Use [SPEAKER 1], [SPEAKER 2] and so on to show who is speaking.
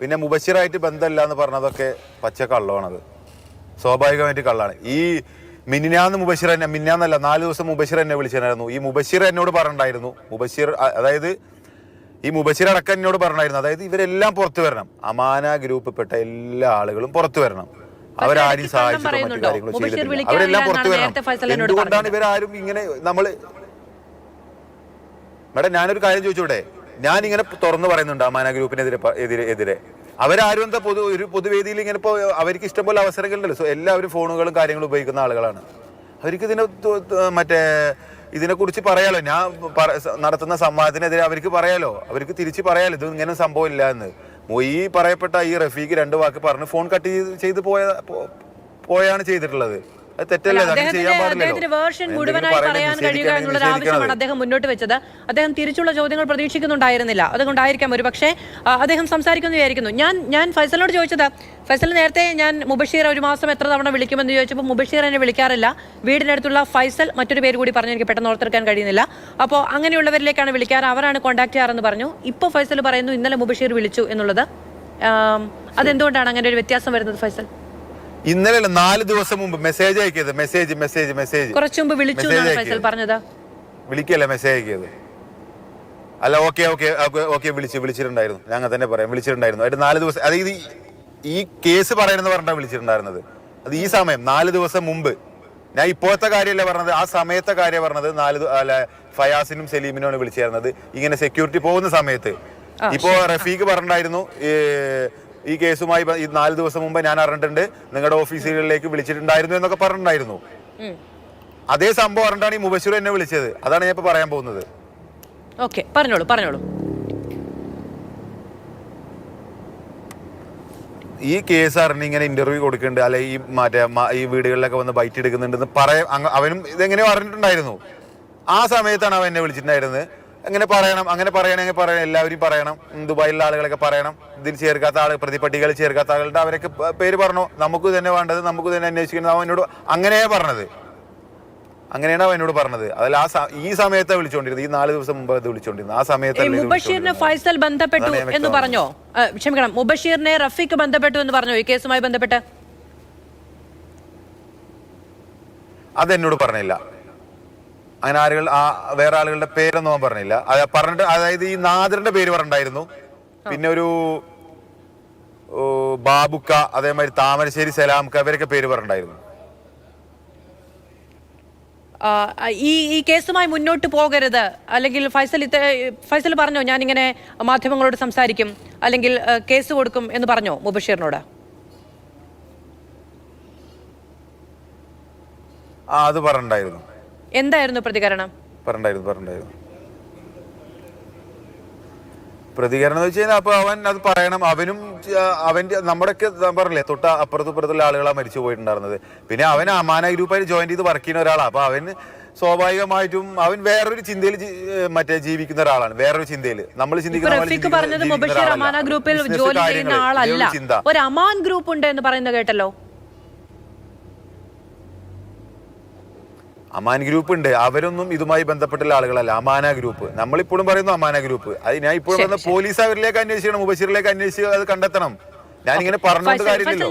[SPEAKER 1] പിന്നെ മുബശിറായിട്ട് ബന്ധമില്ല എന്ന് പറഞ്ഞതൊക്കെ പച്ച കള്ളമാണത് സ്വാഭാവികമായിട്ട് കള്ളാണ്. ഈ മിനിനാന്ന് മുബശിർ എന്നെ മിന്നാന്നല്ല നാല് ദിവസം മുബശിർ എന്നെ വിളിച്ചിട്ടുണ്ടായിരുന്നു. ഈ മുബശിർ എന്നോട് പറഞ്ഞിട്ടുണ്ടായിരുന്നു. മുബശിർ അതായത് ഈ മുബശിർ അടക്കം എന്നോട് പറഞ്ഞിട്ടുണ്ടായിരുന്നു. അതായത് ഇവരെല്ലാം പുറത്തു വരണം. അമാന ഗ്രൂപ്പിൽപ്പെട്ട എല്ലാ ആളുകളും പുറത്തു വരണം. അവരാരും
[SPEAKER 2] സഹായിച്ചിട്ടുള്ള
[SPEAKER 1] സഹായിച്ചിട്ടോ മറ്റു? കാര്യങ്ങളോ ചെയ്തിട്ടില്ല. അവരെല്ലാം പുറത്തു വരണം. എന്തുകൊണ്ടാണ്. ഇവരാരും ഇങ്ങനെ നമ്മൾ മേഡം ഞാനൊരു കാര്യം ചോദിച്ചോടെ ഞാൻ ഇങ്ങനെ തുറന്നു പറയുന്നുണ്ട് അമാന ഗ്രൂപ്പിനെതിരെ എതിരെ എതിരെ. അവരാരും എന്താ പൊതു ഒരു പൊതുവേദിയിൽ ഇങ്ങനെ ഇപ്പോൾ അവർക്ക് ഇഷ്ടംപോലെ അവസരങ്ങളുണ്ടല്ലോ സോ എല്ലാവരും ഫോണുകളും കാര്യങ്ങളും ഉപയോഗിക്കുന്ന ആളുകളാണ്. അവർക്ക് ഇതിനെ മറ്റേ ഇതിനെക്കുറിച്ച് പറയാലോ? ഞാൻ നടത്തുന്ന സംവാദത്തിനെതിരെ അവർക്ക് പറയാലോ? അവർക്ക് തിരിച്ച് പറയാലോ? ഇത് ഇങ്ങനെ സംഭവം ഇല്ല എന്ന്. ഈ പറയപ്പെട്ട ഈ റഫീഖ് രണ്ട് വാക്ക് പറഞ്ഞ് ഫോൺ കട്ട് ചെയ്ത് പോയ പോയാണ് ചെയ്തിട്ടുള്ളത്. തെറ്റല്ലേ?
[SPEAKER 2] അദ്ദേഹത്തിന്റെ വേർഷൻ മുഴുവനായി പറയാൻ കഴിയുക എന്നുള്ള ആവശ്യമാണ്
[SPEAKER 1] നിഷേധിക്കണത്.
[SPEAKER 2] അദ്ദേഹം മുന്നോട്ട് വെച്ചത്. അദ്ദേഹം തിരിച്ചുള്ള ചോദ്യങ്ങൾ പ്രതീക്ഷിക്കുന്നുണ്ടായിരുന്നില്ല. അതുകൊണ്ടായിരിക്കാം ഒരു പക്ഷേ അദ്ദേഹം സംസാരിക്കുന്നു വിചാരിക്കുന്നു. ഞാൻ ഞാൻ ഫൈസലിനോട് ചോദിച്ചത് ഫൈസൽ നേരത്തെ ഞാൻ മുബഷീർ ഒരു മാസം എത്ര തവണ വിളിക്കുമെന്ന് ചോദിച്ചപ്പോൾ മുബഷീർ എന്നെ വിളിക്കാറില്ല. വീടിനടുത്തുള്ള ഫൈസൽ മറ്റൊരു പേര് കൂടി പറഞ്ഞു എനിക്ക് പെട്ടെന്ന് ഓർത്തെടുക്കാൻ കഴിയുന്നില്ല. അപ്പോൾ അങ്ങനെയുള്ളവരിലേക്കാണ് വിളിക്കാറ്. അവരാണ് കോൺടാക്ട് ചെയ്യാറെന്ന് പറഞ്ഞു. ഇപ്പോൾ ഫൈസൽ പറയുന്നു ഇന്നലെ മുബഷീർ വിളിച്ചു എന്നുള്ളത്. അതെന്തുകൊണ്ടാണ് അങ്ങനെ ഒരു വ്യത്യാസം വരുന്നത് ഫൈസൽ?
[SPEAKER 1] ഇന്നലെ നാല് ദിവസം മുമ്പ് മെസ്സേജ് അയക്കിയത് മെസ്സേജ് മെസ്സേജ് മെസ്സേജ്
[SPEAKER 2] കുറച്ചു മുമ്പ് വിളിച്ചു
[SPEAKER 1] മെസ്സേജ്
[SPEAKER 2] എന്നാണ്
[SPEAKER 1] അയക്കിയത്.
[SPEAKER 2] ഫൈസൽ പറഞ്ഞത്.
[SPEAKER 1] വിളിക്കല്ലേ മെസ്സേജ് അയക്കിയത്? അല്ല ഓക്കെ ഓക്കെ ഓക്കെ വിളിച്ച് വിളിച്ചിട്ടുണ്ടായിരുന്നു. ഞങ്ങൾ തന്നെ പറയാം വിളിച്ചിട്ടുണ്ടായിരുന്നു. അതിന്റെ നാല് ദിവസം അതായത് ഈ- കേസ് പറയുന്നത് പറഞ്ഞാ വിളിച്ചിട്ടുണ്ടായിരുന്നത്. അത് ഈ സമയം നാല് ദിവസം മുമ്പ്. ഞാൻ ഇപ്പോഴത്തെ കാര്യമല്ല പറഞ്ഞത്? ആ സമയത്തെ കാര്യം പറഞ്ഞത്. നാല് അല്ല ഫയാസിനും സലീമിനുമാണ് വിളിച്ചിരുന്നത്. ഇങ്ങനെ സെക്യൂരിറ്റി പോകുന്ന സമയത്ത്. ഇപ്പോ റഫീഖ് പറഞ്ഞിട്ടുണ്ടായിരുന്നു ഈ കേസുമായി ഈ നാല് ദിവസം മുമ്പ് ഞാൻ അറിഞ്ഞിട്ടുണ്ട്. നിങ്ങളുടെ ഓഫീസുകളിലേക്ക് വിളിച്ചിട്ടുണ്ടായിരുന്നു എന്നൊക്കെ പറഞ്ഞിട്ടുണ്ടായിരുന്നു. അതേ സംഭവം അറിഞ്ഞിട്ടാണ് ഈ മുബശൂർ എന്നെ വിളിച്ചത്. അതാണ് ഞാൻ ഇപ്പൊ പറയാൻ പോകുന്നത്.
[SPEAKER 2] ഓക്കെ പറഞ്ഞോളൂ പറഞ്ഞോളൂ.
[SPEAKER 1] ഈ കേസ് അറിഞ്ഞ് ഇങ്ങനെ ഇന്റർവ്യൂ കൊടുക്കുന്നുണ്ട് അല്ലെ ഈ മറ്റേ ഈ വീടുകളിലൊക്കെ വന്ന് ബൈറ്റ് എടുക്കുന്നുണ്ടെന്ന് പറയാം അവനും ഇതെങ്ങനെയോ അറിഞ്ഞിട്ടുണ്ടായിരുന്നു. ആ സമയത്താണ് അവൻ എന്നെ വിളിച്ചിട്ടുണ്ടായിരുന്നത്. അങ്ങനെ പറയണം അങ്ങനെ പറയണം അങ്ങനെ പറയണം എല്ലാവരും പറയണം. ദുബായിലുള്ള ആളുകളൊക്കെ പറയണം. ഇതിൽ ചേർക്കാത്ത ആൾ പ്രതിപട്ടികയിൽ ചേർക്കാത്ത ആളുകളുടെ അവരൊക്കെ പേര് പറഞ്ഞു. നമുക്ക് തന്നെ വേണ്ടത് നമുക്ക് തന്നെ അന്വേഷിക്കുന്നത് അവൻ എന്നോട് അങ്ങനെയാ പറഞ്ഞത്. അങ്ങനെയാണ് അവൻ എന്നോട് പറഞ്ഞത്. അതിൽ ആ ഈ സമയത്ത് വിളിച്ചോണ്ടിരുന്നത്. ഈ നാല് ദിവസം മുമ്പ് അത് വിളിച്ചോണ്ടിരുന്നത്. ആ സമയത്ത്
[SPEAKER 2] മുബഷീറിനെ ഫൈസൽ ബന്ധപ്പെട്ടു എന്ന്. പറഞ്ഞോ? ക്ഷമിക്കണം. മുബഷീറിനെ റഫീഖ് ബന്ധപ്പെട്ടു എന്ന് പറഞ്ഞോ? ഈ കേസുമായി ബന്ധപ്പെട്ട്?
[SPEAKER 1] അതെന്നോട് പറഞ്ഞില്ല. അങ്ങനെ ആളുകൾ ആ വേറെ ആളുകളുടെ പേരൊന്നും ഞാൻ പറഞ്ഞില്ല. അത് പറഞ്ഞിട്ട് അതായത് ഈ നാദറിന്റെ പേര് പറഞ്ഞിട്ടുണ്ടായിരുന്നു. പിന്നെ ഒരു ബാബുക്ക അതേമാതിരി താമരശ്ശേരി സലാംക്ക ഇവരൊക്കെ പേര് പറഞ്ഞിട്ടുണ്ടായിരുന്നു.
[SPEAKER 2] ഈ ഈ കേസുമായി മുന്നോട്ട് പോകരുത്. അല്ലെങ്കിൽ ഫൈസൽ ഇത്ത ഫൈസൽ പറഞ്ഞോ ഞാനിങ്ങനെ മാധ്യമങ്ങളോട് സംസാരിക്കും. അല്ലെങ്കിൽ കേസ് കൊടുക്കും എന്ന് പറഞ്ഞോ മുബഷീറിനോട്?
[SPEAKER 1] ആ അത് പറഞ്ഞിട്ടുണ്ടായിരുന്നു.
[SPEAKER 2] എന്തായിരുന്നു പ്രതികരണം?
[SPEAKER 1] പറഞ്ഞായിരുന്നു പറഞ്ഞായിരുന്നു പ്രതികരണം എന്ന് വെച്ച് കഴിഞ്ഞാൽ അപ്പൊ അവൻ അത് പറയണം. അവനും ആ, അവന്റെ നമ്മുടെയൊക്കെ പറഞ്ഞില്ലേ തൊട്ട അപ്പുറത്തും ഇപ്പുറത്തുള്ള ആളുകളാണ് മരിച്ചു പോയിട്ടുണ്ടായിരുന്നത്. പിന്നെ അവൻ അമാന ഗ്രൂപ്പായിട്ട് ജോയിൻ ചെയ്ത് വർക്ക് ചെയ്യുന്ന ഒരാളാണ് അപ്പൊ അവൻ സ്വാഭാവികമായിട്ടും അവൻ വേറൊരു ചിന്തയിൽ മറ്റേ ജീവിക്കുന്ന ഒരാളാണ്. വേറൊരു ചിന്തയിൽ. നമ്മൾ ചിന്തിക്കുന്ന ചിന്ത.
[SPEAKER 2] ഒരു അമാൻ ഗ്രൂപ്പ് ഉണ്ട് എന്ന് പറയുന്നത് കേട്ടല്ലോ?
[SPEAKER 1] അമാൻ ഗ്രൂപ്പ് ഉണ്ട്. അവരൊന്നും ഇതുമായി ബന്ധപ്പെട്ടുള്ള ആളുകളല്ല. അമാന ഗ്രൂപ്പ്. നമ്മളിപ്പോഴും പറയുന്നു അമാന ഗ്രൂപ്പ്. അത് ഞാൻ ഇപ്പോഴും പോലീസ് അവരിലേക്ക് അന്വേഷിക്കണം മുബഷീറിലേക്ക് അന്വേഷിച്ച് അത് കണ്ടെത്തണം. ഞാനിങ്ങനെ പറഞ്ഞുകൊണ്ട് കാര്യമില്ലല്ലോ.